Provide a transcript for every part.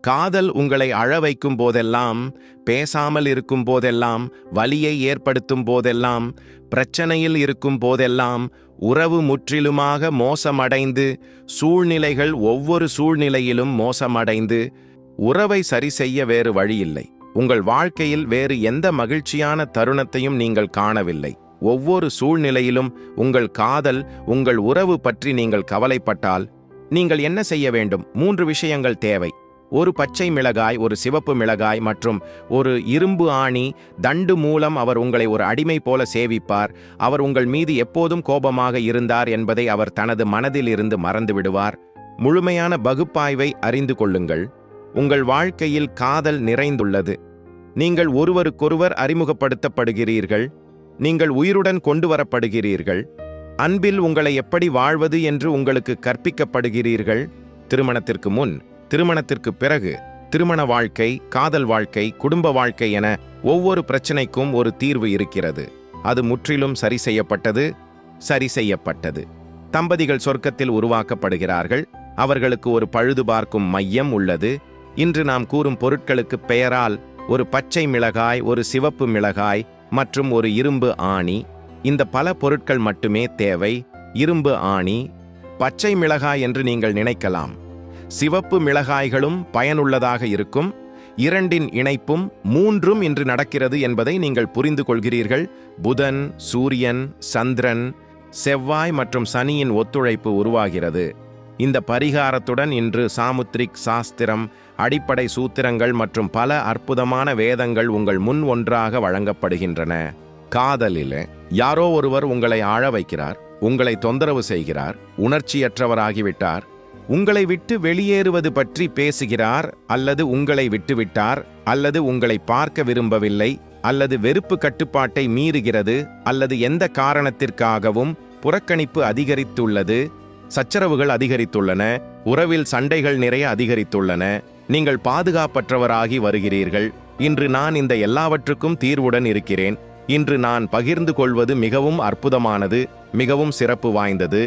காதல் உங்களை அழ வைக்கும் போதெல்லாம் பேசாமல் இருக்கும் போதெல்லாம் வலியை ஏற்படுத்தும் போதெல்லாம் பிரச்சனையில் இருக்கும் போதெல்லாம் உறவு முற்றிலுமாக மோசமடைந்து சூழ்நிலைகள் ஒவ்வொரு சூழ்நிலையிலும் மோசமடைந்து உறவை சரி செய்ய வேறு வழியில்லை. உங்கள் வாழ்க்கையில் வேறு எந்த மகிழ்ச்சியான தருணத்தையும் நீங்கள் காணவில்லை. ஒவ்வொரு சூழ்நிலையிலும் உங்கள் காதல் உங்கள் உறவு பற்றி நீங்கள் கவலைப்பட்டால் நீங்கள் என்ன செய்ய வேண்டும்? மூன்று விஷயங்கள் தேவை. ஒரு பச்சை மிளகாய் ஒரு சிவப்பு மிளகாய் மற்றும் ஒரு இரும்பு ஆணி தண்டு மூலம் அவர் உங்களை ஒரு அடிமை போல சேவிப்பார். அவர் உங்கள் மீது எப்போதும் கோபமாக இருந்தார் என்பதை அவர் தனது மனதில் இருந்து மறந்து விடுவார். முழுமையான பகுப்பாய்வை அறிந்து கொள்ளுங்கள். உங்கள் வாழ்க்கையில் காதல் நிறைந்துள்ளது. நீங்கள் ஒருவருக்கொருவர் அறிமுகப்படுத்தப்படுகிறீர்கள். நீங்கள் உயிருடன் கொண்டு வரப்படுகிறீர்கள் அன்பில் உங்களை எப்படி வாழ்வது என்று உங்களுக்கு கற்பிக்கப்படுகிறீர்கள். திருமணத்திற்கு முன் திருமணத்திற்கு பிறகு திருமண வாழ்க்கை காதல் வாழ்க்கை குடும்ப வாழ்க்கை என ஒவ்வொரு பிரச்சனைக்கும் ஒரு தீர்வு இருக்கிறது. அது முற்றிலும் சரி செய்யப்பட்டது சரி செய்யப்பட்டது. தம்பதிகள் சொர்க்கத்தில் உருவாக்கப்படுகிறார்கள் அவர்களுக்கு ஒரு பழுது பார்க்கும் மையம் உள்ளது. இன்று நாம் கூறும் பொருட்களுக்கு பெயரால் ஒரு பச்சை மிளகாய் ஒரு சிவப்பு மிளகாய் மற்றும் ஒரு இரும்பு ஆணி. இந்த பல பொருட்கள் மட்டுமே தேவை. இரும்பு ஆணி பச்சை மிளகாய் என்று நீங்கள் நினைக்கலாம். சிவப்பு மிளகாய்களும் பயனுள்ளதாக இருக்கும். இரண்டின் இணைப்பும் மூன்றும் இன்று நடக்கிறது என்பதை நீங்கள் புரிந்து கொள்கிறீர்கள். புதன் சூரியன் சந்திரன் செவ்வாய் மற்றும் சனியின் ஒத்துழைப்பு உருவாகிறது. இந்த பரிகாரத்துடன் இன்று சாமுத்ரிக் சாஸ்திரம் அடிப்படை சூத்திரங்கள் மற்றும் பல அற்புதமான வேதங்கள் உங்கள் முன் ஒன்றாக வழங்கப்படுகின்றன. காதலில் யாரோ ஒருவர் உங்களை ஆழ வைக்கிறார் உங்களை தொந்தரவு செய்கிறார் உணர்ச்சியற்றவராகிவிட்டார் உங்களை விட்டு வெளியேறுவது பற்றி பேசுகிறார் அல்லது உங்களை விட்டுவிட்டார் அல்லது உங்களை பார்க்க விரும்பவில்லை அல்லது வெறுப்பு கட்டுப்பாட்டை மீறுகிறது அல்லது எந்த காரணத்திற்காகவும் புறக்கணிப்பு அதிகரித்துள்ளது சச்சரவுகள் அதிகரித்துள்ளன உறவில் சண்டைகள் நிறைய அதிகரித்துள்ளன நீங்கள் பாதுகாப்பற்றவராகி வருகிறீர்கள் இன்று நான் இந்த எல்லாவற்றுக்கும் தீர்வுடன் இருக்கிறேன் இன்று நான் பகிர்ந்து கொள்வது மிகவும் அற்புதமானது மிகவும் சிறப்பு வாய்ந்தது.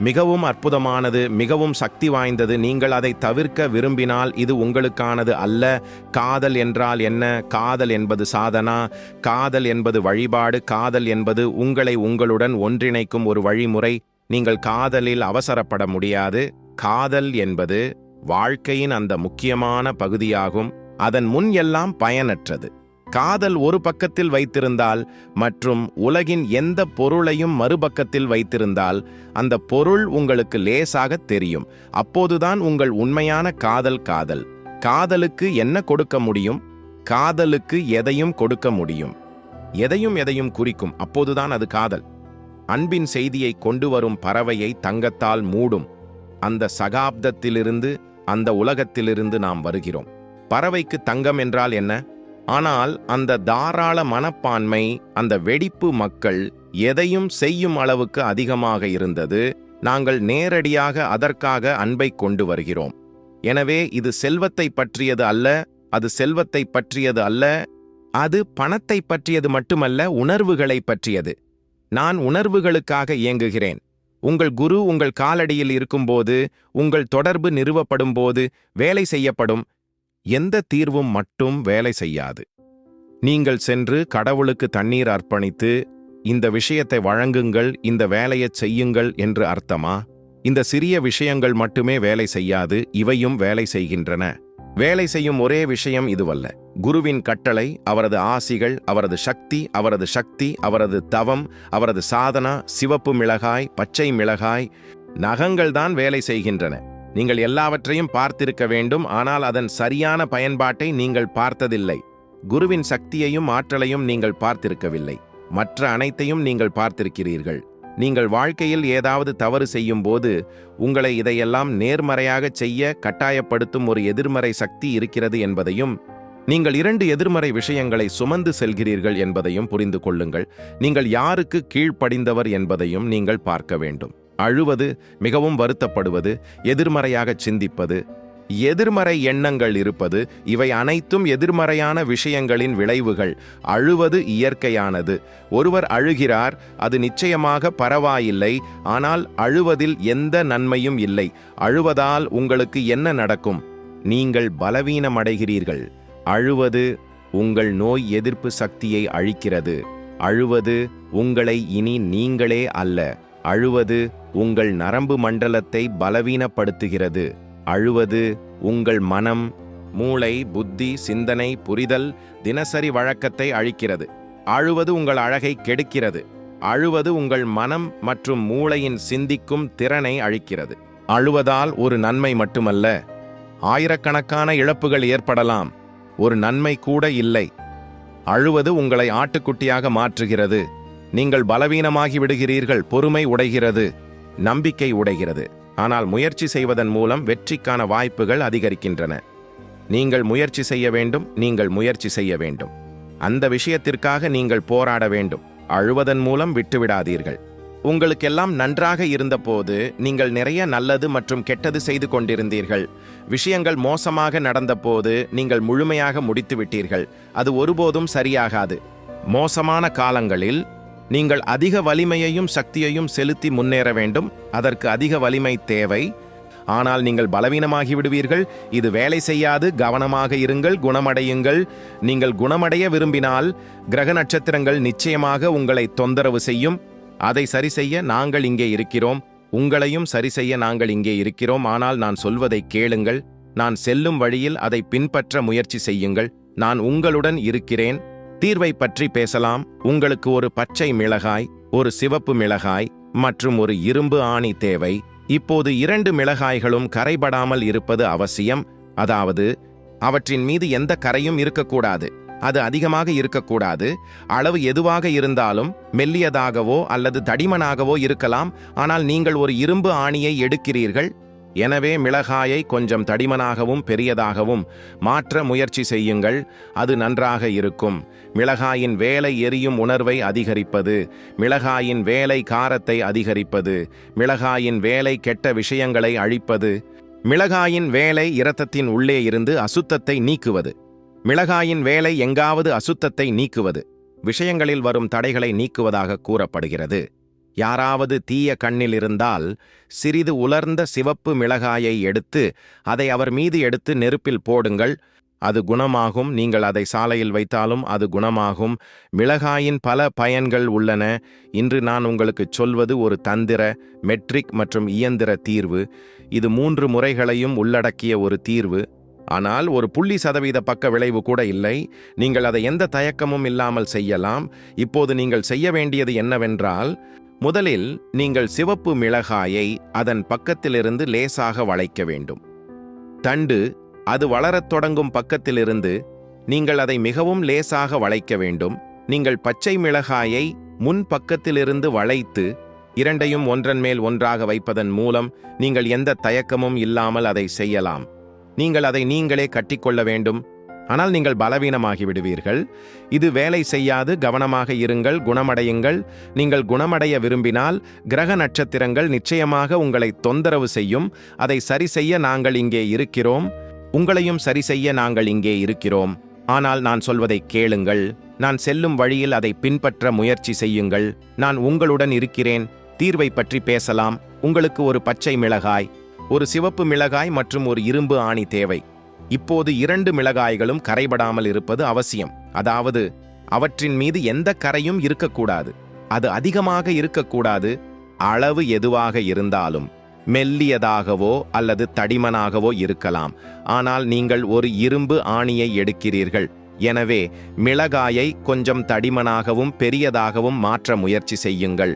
மிகவும் அற்புதமானது மிகவும் சக்தி வாய்ந்தது. நீங்கள் அதை தவிர்க்க விரும்பினால் இது உங்களுக்கானது அல்ல. காதல் என்றால் என்ன? காதல் என்பது சாதனா. காதல் என்பது வழிபாடு. காதல் என்பது உங்களை உங்களுடன் ஒன்றிணைக்கும் ஒரு வழிமுறை. நீங்கள் காதலில் அவசரப்பட முடியாது. காதல் என்பது வாழ்க்கையின் அந்த முக்கியமான பகுதியாகும். அதன் முன் எல்லாம் பயனற்றது. காதல் ஒரு பக்கத்தில் வைத்திருந்தால் மற்றும் உலகின் எந்த பொருளையும் மறுபக்கத்தில் வைத்திருந்தால் அந்த பொருள் உங்களுக்கு லேசாக தெரியும். அப்போதுதான் உங்கள் உண்மையான காதல் காதல். காதலுக்கு என்ன கொடுக்க முடியும்? காதலுக்கு எதையும் கொடுக்க முடியும். எதையும் எதையும் குறிக்கும். அப்போதுதான் அது காதல். அன்பின் செய்தியை கொண்டு வரும் பறவையை தங்கத்தால் மூடும். அந்த சகாப்தத்திலிருந்து அந்த உலகத்திலிருந்து நாம் வருகிறோம். பறவைக்கு தங்கம் என்றால் என்ன? ஆனால் அந்த தாராள மனப்பான்மை அந்த வெடிப்பு மக்கள் எதையும் செய்யும் அளவுக்கு அதிகமாக இருந்தது. நாங்கள் நேரடியாக அதற்காக அன்பை கொண்டு வருகிறோம். எனவே இது செல்வத்தை பற்றியது அல்ல அது செல்வத்தை பற்றியது அல்ல அது பணத்தை பற்றியது மட்டுமல்ல உணர்வுகளை பற்றியது. நான் உணர்வுகளுக்காக இயங்குகிறேன். உங்கள் குரு உங்கள் காலடியில் இருக்கும்போது உங்கள் தொடர்பு நிறுவப்படும் போது வேலை செய்யப்படும் எந்த தீர்வும் மட்டும் வேலை செய்யாது. நீங்கள் சென்று கடவுளுக்கு தண்ணீர் அர்ப்பணித்து இந்த விஷயத்தை வழங்குங்கள் இந்த வேலையைச் செய்யுங்கள் என்று அர்த்தமா? இந்த சிறிய விஷயங்கள் மட்டுமே வேலை செய்யாது இவையும் வேலை செய்கின்றன. வேலை செய்யும் ஒரே விஷயம் இதுவல்ல. குருவின் கட்டளை அவரது ஆசிகள் அவரது சக்தி அவரது சக்தி அவரது தவம் அவரது சாதனா சிவப்பு மிளகாய் பச்சை மிளகாய் நகங்கள் தான் வேலை செய்கின்றன. நீங்கள் எல்லாவற்றையும் பார்த்திருக்க வேண்டும் ஆனால் அதன் சரியான பயன்பாட்டை நீங்கள் பார்த்ததில்லை. குருவின் சக்தியையும் ஆற்றலையும் நீங்கள் பார்த்திருக்கவில்லை. மற்ற அனைத்தையும் நீங்கள் பார்த்திருக்கிறீர்கள். நீங்கள் வாழ்க்கையில் ஏதாவது தவறு செய்யும் போது உங்களை இதையெல்லாம் நேர்மறையாகச் செய்ய கட்டாயப்படுத்தும் ஒரு எதிர்மறை சக்தி இருக்கிறது என்பதையும் நீங்கள் இரண்டு எதிர்மறை விஷயங்களை சுமந்து செல்கிறீர்கள் என்பதையும் புரிந்து கொள்ளுங்கள். நீங்கள் யாருக்கு கீழ்ப்படிந்தவர் என்பதையும் நீங்கள் பார்க்க வேண்டும். அழுவது மிகவும் வருத்தப்படுவது எதிர்மறையாகச் சிந்திப்பது எதிர்மறை எண்ணங்கள் இருப்பது இவை அனைத்தும் எதிர்மறையான விஷயங்களின் விளைவுகள். அழுவது இயற்கையானது. ஒருவர் அழுகிறார் அது நிச்சயமாக பரவாயில்லை ஆனால் அழுவதில் எந்த நன்மையும் இல்லை. அழுவதால் உங்களுக்கு என்ன நடக்கும்? நீங்கள் பலவீனமடைகிறீர்கள். அழுவது உங்கள் நோய் எதிர்ப்பு சக்தியை அழிக்கிறது. அழுவது உங்களை இனி நீங்களே அல்ல. அழுவது உங்கள் நரம்பு மண்டலத்தை பலவீனப்படுத்துகிறது. அழுவது உங்கள் மனம் மூளை புத்தி சிந்தனை புரிதல் தினசரி வழக்கத்தை அழிக்கிறது. அழுவது உங்கள் அழகை கெடுக்கிறது. அழுவது உங்கள் மனம் மற்றும் மூளையின் சிந்திக்கும் திறனை அழிக்கிறது. அழுவதால் ஒரு நன்மை மட்டுமல்ல ஆயிரக்கணக்கான இழப்புகள் ஏற்படலாம். ஒரு நன்மை கூட இல்லை. அழுவது உங்களை ஆட்டுக்குட்டியாக மாற்றுகிறது. நீங்கள் பலவீனமாகி விடுகிறீர்கள் பொறுமை உடைகிறது நம்பிக்கை உடைகிறது. ஆனால் முயற்சி செய்வதன் மூலம் வெற்றிக்கான வாய்ப்புகள் அதிகரிக்கின்றன. நீங்கள் முயற்சி செய்ய வேண்டும் நீங்கள் முயற்சி செய்ய வேண்டும். அந்த விஷயத்திற்காக நீங்கள் போராட வேண்டும். அழுவதன் மூலம் விட்டுவிடாதீர்கள். உங்களுக்கெல்லாம் நன்றாக இருந்தபோது நீங்கள் நிறைய நல்லது மற்றும் கெட்டது செய்து கொண்டிருந்தீர்கள். விஷயங்கள் மோசமாக நடந்தபோது நீங்கள் முழுமையாக முடித்து விட்டீர்கள் அது ஒருபோதும் சரியாகாது. மோசமான காலங்களில் நீங்கள் அதிக வலிமையையும் சக்தியையும் செலுத்தி முன்னேற வேண்டும். அதற்கு அதிக வலிமை தேவை. ஆனால் நீங்கள் பலவீனமாகி விடுவீர்கள். இது வேலை செய்யாது. கவனமாக இருங்கள். குணமடையுங்கள். நீங்கள் குணமடைய விரும்பினால் கிரக நட்சத்திரங்கள் நிச்சயமாக உங்களை தொந்தரவு செய்யும். அதை சரி செய்ய நாங்கள் இங்கே இருக்கிறோம். உங்களையும் சரி செய்ய நாங்கள் இங்கே இருக்கிறோம். ஆனால் நான் சொல்வதை கேளுங்கள். நான் செல்லும் வழியில் அதை பின்பற்ற முயற்சி செய்யுங்கள். நான் உங்களுடன் இருக்கிறேன். தீர்வை பற்றி பேசலாம். உங்களுக்கு ஒரு பச்சை மிளகாய் ஒரு சிவப்பு மிளகாய் மற்றும் ஒரு இரும்பு ஆணி தேவை. இப்போது இரண்டு மிளகாய்களும் கரைபடாமல் இருப்பது அவசியம். அதாவது அவற்றின் மீது எந்த கரையும் இருக்கக்கூடாது. அது அதிகமாக இருக்கக்கூடாது. அளவு எதுவாக இருந்தாலும் மெல்லியதாகவோ அல்லது தடிமனாகவோ இருக்கலாம். ஆனால் நீங்கள் ஒரு இரும்பு ஆணியை எடுக்கிறீர்கள் எனவே மிளகாயை கொஞ்சம் தடிமனாகவும் பெரியதாகவும் மாற்ற முயற்சி செய்யுங்கள் அது நன்றாக இருக்கும். மிளகாயின் வேலை எரியும் உணர்வை அதிகரிப்பது மிளகாயின் வேலை காரத்தை அதிகரிப்பது மிளகாயின் வேலை கெட்ட விஷயங்களை அழிப்பது மிளகாயின் வேலை இரத்தத்தின் உள்ளே இருந்து அசுத்தத்தை நீக்குவது மிளகாயின் வேலை எங்காவது அசுத்தத்தை நீக்குவது விஷயங்களில் வரும் தடைகளை நீக்குவதாக கூறப்படுகிறது. யாராவது தீய கண்ணில் இருந்தால் சிறிது உலர்ந்த சிவப்பு மிளகாயை எடுத்து அதை அவர் மீது எடுத்து நெருப்பில் போடுங்கள். அது குணமாகும். நீங்கள் அதை சாலையில் வைத்தாலும் அது குணமாகும். மிளகாயின் பல பயன்கள் உள்ளன. இன்று நான் உங்களுக்கு சொல்வது ஒரு தந்திர மெட்ரிக் மற்றும் இயந்திர தீர்வு. இது மூன்று முறைகளையும் உள்ளடக்கிய ஒரு தீர்வு. ஆனால் ஒரு புள்ளி சதவீத பக்க விளைவு கூட இல்லை. நீங்கள் அதை எந்த தயக்கமும் இல்லாமல் செய்யலாம். இப்போது நீங்கள் செய்ய வேண்டியது என்னவென்றால் முதலில் நீங்கள் சிவப்பு மிளகாயை அதன் பக்கத்திலிருந்து லேசாக வளைக்க வேண்டும். தண்டு அது வளரத் தொடங்கும் பக்கத்திலிருந்து நீங்கள் அதை மிகவும் லேசாக வளைக்க வேண்டும். நீங்கள் பச்சை மிளகாயை முன் பக்கத்திலிருந்து வளைத்து இரண்டையும் ஒன்றன் மேல் ஒன்றாக வைப்பதன் மூலம் நீங்கள் எந்த தயக்கமும் இல்லாமல் அதை செய்யலாம். நீங்கள் அதை நீங்களே கட்டிக்கொள்ள வேண்டும். ஆனால் நீங்கள் பலவீனமாகி விடுவீர்கள் இது வேலை செய்யாது கவனமாக இருங்கள் குணமடையுங்கள். நீங்கள் குணமடைய விரும்பினால் கிரக நட்சத்திரங்கள் நிச்சயமாக உங்களை தொந்தரவு செய்யும். அதை சரி செய்ய நாங்கள் இங்கே இருக்கிறோம். உங்களையும் சரி செய்ய நாங்கள் இங்கே இருக்கிறோம். ஆனால் நான் சொல்வதை கேளுங்கள். நான் செல்லும் வழியில் அதை பின்பற்ற முயற்சி செய்யுங்கள். நான் உங்களுடன் இருக்கிறேன். தீர்வை பற்றி பேசலாம். உங்களுக்கு ஒரு பச்சை மிளகாய். ஒரு சிவப்பு மிளகாய் மற்றும் ஒரு இரும்பு ஆணி தேவை. இப்போது இரண்டு மிளகாய்களும் கரைபடாமல் இருப்பது அவசியம். அதாவது அவற்றின் மீது எந்த கரையும் இருக்கக்கூடாது. அது அதிகமாக இருக்கக்கூடாது. அளவு எதுவாக இருந்தாலும் மெல்லியதாகவோ அல்லது தடிமனாகவோ இருக்கலாம். ஆனால் நீங்கள் ஒரு இரும்பு ஆணியை எடுக்கிறீர்கள். எனவே மிளகாயை கொஞ்சம் தடிமனாகவும் பெரியதாகவும் மாற்ற முயற்சி செய்யுங்கள்.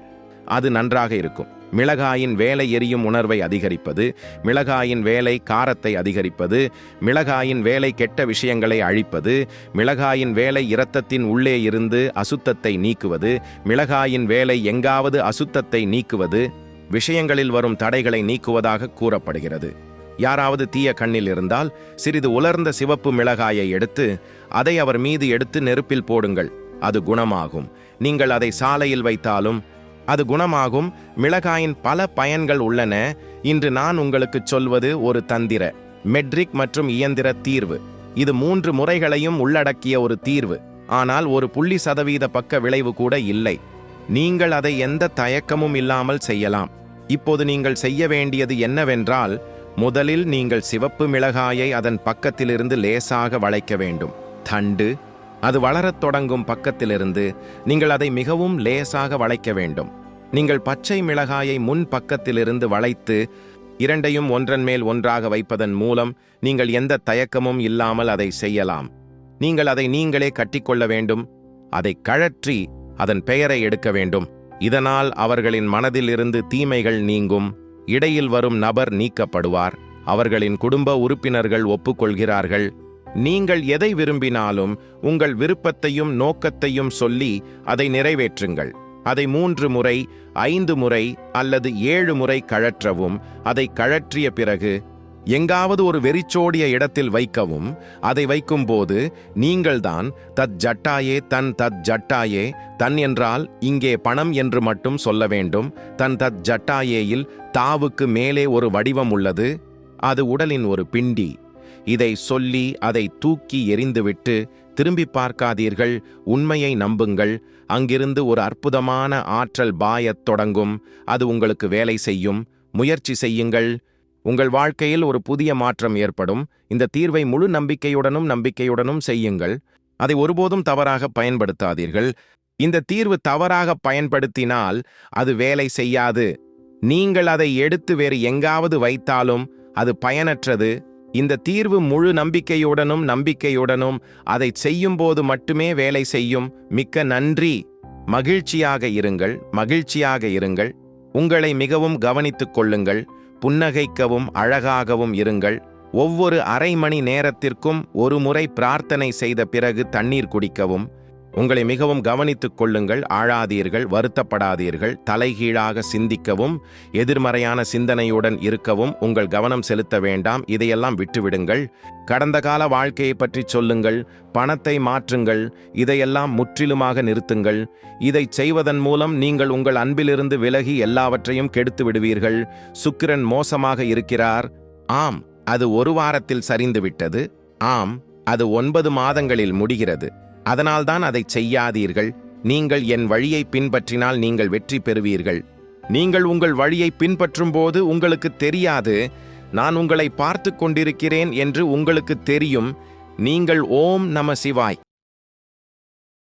அது நன்றாக இருக்கும். மிளகாயின் வேலை எரியும் உணர்வை அதிகரிப்பது மிளகாயின் வேலை காரத்தை அதிகரிப்பது மிளகாயின் வேலை கெட்ட விஷயங்களை அழிப்பது மிளகாயின் வேலை இரத்தத்தின் உள்ளே இருந்து அசுத்தத்தை நீக்குவது மிளகாயின் வேலை எங்காவது அசுத்தத்தை நீக்குவது விஷயங்களில் வரும் தடைகளை நீக்குவதாக கூறப்படுகிறது. யாராவது தீய கண்ணில் இருந்தால் சிறிது உலர்ந்த சிவப்பு மிளகாயை எடுத்து அதை அவர் மீது எடுத்து நெருப்பில் போடுங்கள். அது குணமாகும். நீங்கள் அதை சாலையில் வைத்தாலும் அது குணமாகும். மிளகாயின் பல பயன்கள் உள்ளன. இன்று நான் உங்களுக்கு சொல்வது ஒரு தந்திர மெட்ரிக் மற்றும் இயந்திர தீர்வு. இது மூன்று முறைகளையும் உள்ளடக்கிய ஒரு தீர்வு. ஆனால் ஒரு புள்ளி சதவீத பக்க விளைவு கூட இல்லை. நீங்கள் அதை எந்த தயக்கமும் இல்லாமல் செய்யலாம். இப்போது நீங்கள் செய்ய வேண்டியது என்னவென்றால் முதலில் நீங்கள் சிவப்பு மிளகாயை அதன் பக்கத்திலிருந்து லேசாக வளைக்க வேண்டும். தண்டு அது வளரத் தொடங்கும் பக்கத்திலிருந்து நீங்கள் அதை மிகவும் லேசாக வளைக்க வேண்டும். நீங்கள் பச்சை மிளகாயை முன் பக்கத்திலிருந்து வளைத்து இரண்டையும் ஒன்றன் மேல் ஒன்றாக வைப்பதன் மூலம் நீங்கள் எந்த தயக்கமும் இல்லாமல் அதை செய்யலாம். நீங்கள் அதை நீங்களே கட்டிக்கொள்ள வேண்டும். அதை கழற்றி அதன் பெயரை எடுக்க வேண்டும். இதனால் அவர்களின் மனதிலிருந்து தீமைகள் நீங்கும். இடையில் வரும் நபர் நீக்கப்படுவார். அவர்களின் குடும்ப உறுப்பினர்கள் ஒப்புக்கொள்கிறார்கள். நீங்கள் எதை விரும்பினாலும் உங்கள் விருப்பத்தையும் நோக்கத்தையும் சொல்லி அதை நிறைவேற்றுங்கள். அதை மூன்று முறை ஐந்து முறை அல்லது ஏழு முறை கழற்றவும் அதை கழற்றிய பிறகு எங்காவது ஒரு வெறிச்சோடிய இடத்தில் வைக்கவும் அதை வைக்கும்போது நீங்கள்தான் தத் ஜட்டாயே தன் தத் ஜட்டாயே தன் என்றால் இங்கே பணம் என்று மட்டும் சொல்ல வேண்டும். தன் தத் ஜட்டாயேயில் தாவுக்கு மேலே ஒரு வடிவம் உள்ளது. அது உடலின் ஒரு பிண்டி. இதை சொல்லி அதை தூக்கி எறிந்துவிட்டு திரும்பி பார்க்காதீர்கள் உண்மையை நம்புங்கள். அங்கிருந்து ஒரு அற்புதமான ஆற்றல் பாயத் தொடங்கும். அது உங்களுக்கு வேலை செய்யும். முயற்சி செய்யுங்கள். உங்கள் வாழ்க்கையில் ஒரு புதிய மாற்றம் ஏற்படும். இந்த தீர்வை முழு நம்பிக்கையுடனும் நம்பிக்கையுடனும் செய்யுங்கள். அதை ஒருபோதும் தவறாக பயன்படுத்தாதீர்கள். இந்த தீர்வு தவறாக பயன்படுத்தினால் அது வேலை செய்யாது. நீங்கள் அதை எடுத்து வேறு எங்காவது வைத்தாலும் அது பயனற்றது. இந்த தீர்வு முழு நம்பிக்கையுடனும் நம்பிக்கையுடனும் அதை செய்யும்போது மட்டுமே வேலை செய்யும். மிக்க நன்றி. மகிழ்ச்சியாக இருங்கள். மகிழ்ச்சியாக இருங்கள். உங்களை மிகவும் கவனித்துக் கொள்ளுங்கள். புன்னகைக்கவும் அழகாகவும் இருங்கள். ஒவ்வொரு அரை மணி நேரத்திற்கும் ஒரு முறை பிரார்த்தனை செய்த பிறகு தண்ணீர் குடிக்கவும். உங்களை மிகவும் கவனித்துக் கொள்ளுங்கள் ஆழாதீர்கள் வருத்தப்படாதீர்கள் தலைகீழாக சிந்திக்கவும் எதிர்மறையான சிந்தனையுடன் இருக்கவும் உங்கள் கவனம் செலுத்த வேண்டாம். இதையெல்லாம் விட்டுவிடுங்கள். கடந்த கால வாழ்க்கையை பற்றி சொல்லுங்கள். பணத்தை மாற்றுங்கள். இதையெல்லாம் முற்றிலுமாக நிறுத்துங்கள். இதை செய்வதன் மூலம் நீங்கள் உங்கள் அன்பிலிருந்து விலகி எல்லாவற்றையும் கெடுத்து விடுவீர்கள். சுக்கிரன் மோசமாக இருக்கிறார். ஆம் அது ஒரு வாரத்தில் சரிந்துவிட்டது ஆம் அது ஒன்பது மாதங்களில் முடிகிறது. அதனால்தான் அதை செய்யாதீர்கள். நீங்கள் என் வழியை பின்பற்றினால் நீங்கள் வெற்றி பெறுவீர்கள். நீங்கள் உங்கள் வழியை பின்பற்றும்போது உங்களுக்கு தெரியாது. நான் உங்களை பார்த்து கொண்டிருக்கிறேன் என்று உங்களுக்கு தெரியும். நீங்கள் ஓம் நம சிவாய்.